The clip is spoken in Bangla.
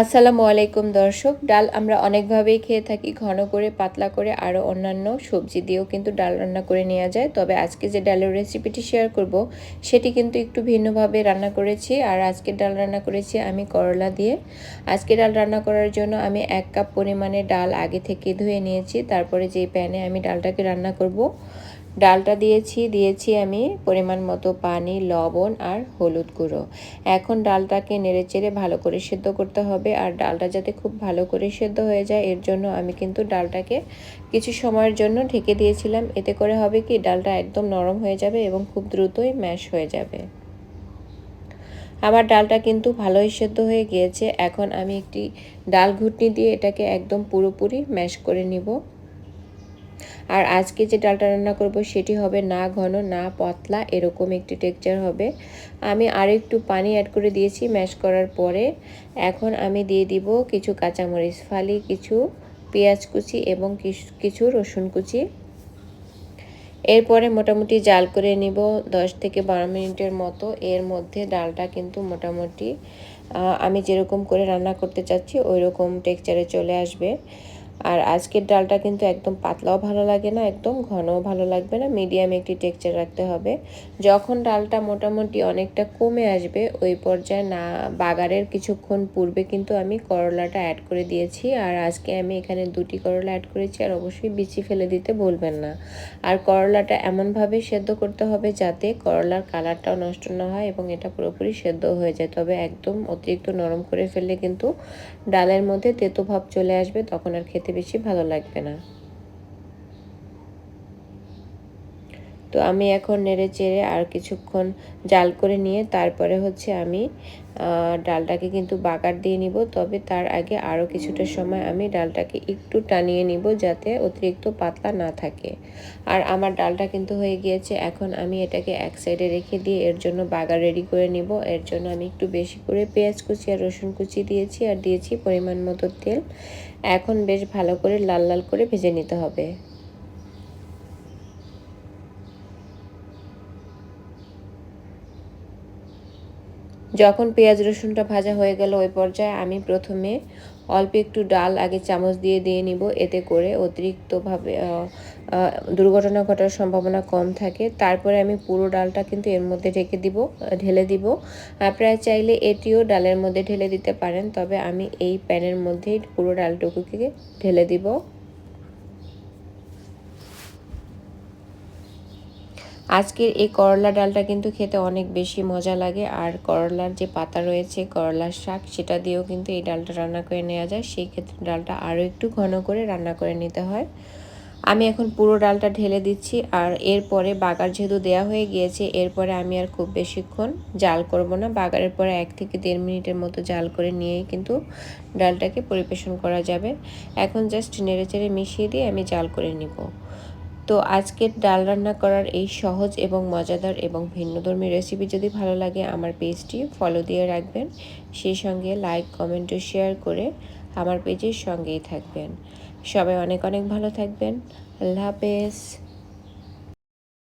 আসসালামু আলাইকুম দর্শক। ডাল আমরা অনেকভাবেই খেয়ে থাকি, ঘন করে, পাতলা করে, আরও অন্যান্য সবজি দিয়েও কিন্তু ডাল রান্না করে নেওয়া যায়। তবে আজকে যে ডালের রেসিপিটি শেয়ার করব, সেটি কিন্তু একটু ভিন্নভাবে রান্না করেছি। আর আজকে ডাল রান্না করেছি আমি করলা দিয়ে। আজকে ডাল রান্না করার জন্য আমি এক কাপ পরিমাণে ডাল আগে থেকে ধুয়ে নিয়েছি। তারপরে যেই প্যানে আমি ডালটাকে রান্না করব ডালটা দিয়েছি দিয়েছি আমি পরিমাণ মতো পানি, লবণ আর হলুদ গুঁড়ো। এখন ডালটাকে নেড়েচেড়ে ভালো করে সেদ্ধ করতে হবে আর ডালটা যাতে খুব ভালো করে সেদ্ধ হয়ে যায়, এর জন্য আমি কিন্তু ডালটাকে কিছু সময়ের জন্য ঢেকে দিয়েছিলাম। এতে করে হবে কি, ডালটা একদম নরম হয়ে যাবে এবং খুব দ্রুতই ম্যাশ হয়ে যাবে। আমার ডালটা কিন্তু ভালোই সেদ্ধ হয়ে গিয়েছে। এখন আমি একটি ডাল ঘুটনি দিয়ে এটাকে একদম পুরোপুরি ম্যাশ করে নিব। আর আজকে যে ডালটা রান্না করব সেটি হবে না ঘন, না পাতলা, এরকম একটি টেক্সচার হবে। আমি আর একটু পানি অ্যাড করে দিয়েছি ম্যাশ করার পরে। এখন আমি দিয়ে দিব কিছু কাঁচামরিচ ফালি, কিছু পেঁয়াজ কুচি এবং কিছু রসুন কুচি। এরপরে মোটামুটি জাল করে নিব দশ থেকে বারো মিনিটের মতো। এর মধ্যে ডালটা কিন্তু মোটামুটি আমি যেরকম করে রান্না করতে চাচ্ছি ওই রকম টেক্সচারে চলে আসবে। আর আজকের ডালটা কিন্তু একদম পাতলাও ভালো লাগে না, একদম ঘনও ভালো লাগবে না মিডিয়াম একটি টেক্সচার রাখতে হবে। যখন ডালটা মোটামুটি অনেকটা কমে আসবে, ওই পর্যায়ে না, বাগারের কিছুক্ষণ পূর্বে কিন্তু আমি করলাটা অ্যাড করে দিয়েছি। আর আজকে আমি এখানে দুটি করলা অ্যাড করেছি, আর অবশ্যই বিচি ফেলে দিতে বলবেন না। আর করলাটা এমনভাবে সেদ্ধ করতে হবে যাতে করলার কালারটাও নষ্ট না হয় এবং এটা পুরোপুরি সেদ্ধ হয়ে যায়। তবে একদম অতিরিক্ত নরম করে ফেললে কিন্তু ডালের মধ্যে তেতো ভাব চলে আসবে, তখন আর খেতে বেশি ভালো লাগবে না। তো আমি এখন নেড়ে চেড়ে আর কিছুক্ষণ জাল করে নিয়ে তারপরে হচ্ছে আমি ডালটাকে কিন্তু বাগার দিয়ে নিব। তবে তার আগে আরও কিছুটা সময় আমি ডালটাকে একটু টানিয়ে নিব যাতে অতিরিক্ত পাতলা না থাকে। আর আমার ডালটা কিন্তু হয়ে গিয়েছে। এখন আমি এটাকে এক সাইডে রেখে দিয়ে এর জন্য বাগার রেডি করে নিব। এর জন্য আমি একটু বেশি করে পেঁয়াজ কুচি আর রসুন কুচি দিয়েছি আর দিয়েছি পরিমাণ মতো তেল। এখন বেশ ভালো করে লাল লাল করে ভেজে নিতে হবে। যখন পেঁয়াজ রসুনটা ভাজা হয়ে গেল ওই পর্যায়ে আমি প্রথমে অল্প একটু ডাল, আগে চামচ দিয়ে দিয়ে নিব। এতে করে অতিরিক্তভাবে দুর্ঘটনা ঘটার সম্ভাবনা কম থাকে। তারপরে আমি পুরো ডালটা কিন্তু এর মধ্যে ঢেকে দিব, ঢেলে দিব। আপনারা চাইলে এটিও ডালের মধ্যে ঢেলে দিতে পারেন, তবে আমি এই প্যানের মধ্যেই পুরো ডালটুকুকে ঢেলে দিব। আজকের এই করলা ডালটা কিন্তু খেতে অনেক বেশি মজা লাগে। আর করলার যে পাতা রয়েছে, করলার শাক, সেটা দিয়েও কিন্তু এই ডালটা রান্না করে নেওয়া যায়। সেই ক্ষেত্রে ডালটা আরও একটু ঘন করে রান্না করে নিতে হয়। আমি এখন পুরো ডালটা ঢেলে দিচ্ছি। আর এরপরে বাগার যেহেতু দেয়া হয়ে গিয়েছে, এরপরে আমি আর খুব বেশিক্ষণ জাল করব না। বাগারের পরে এক থেকে দেড় মিনিটের মতো জাল করে নিয়েই কিন্তু ডালটাকে পরিবেশন করা যাবে। এখন জাস্ট নেড়ে চেড়ে মিশিয়ে দিয়ে আমি জাল করে নিব। তো আজকের ডাল রান্না করার এই সহজ এবং মজাদার এবং ভিন্নধর্মী রেসিপি যদি ভালো লাগে, আমার পেজটি ফলো দিয়ে রাখবেন। সেই সঙ্গে লাইক কমেন্ট ও শেয়ার করে আমার পেজের সঙ্গেই থাকবেন। সবাই অনেক অনেক ভালো থাকবেন। আল্লাহ হাফেজ।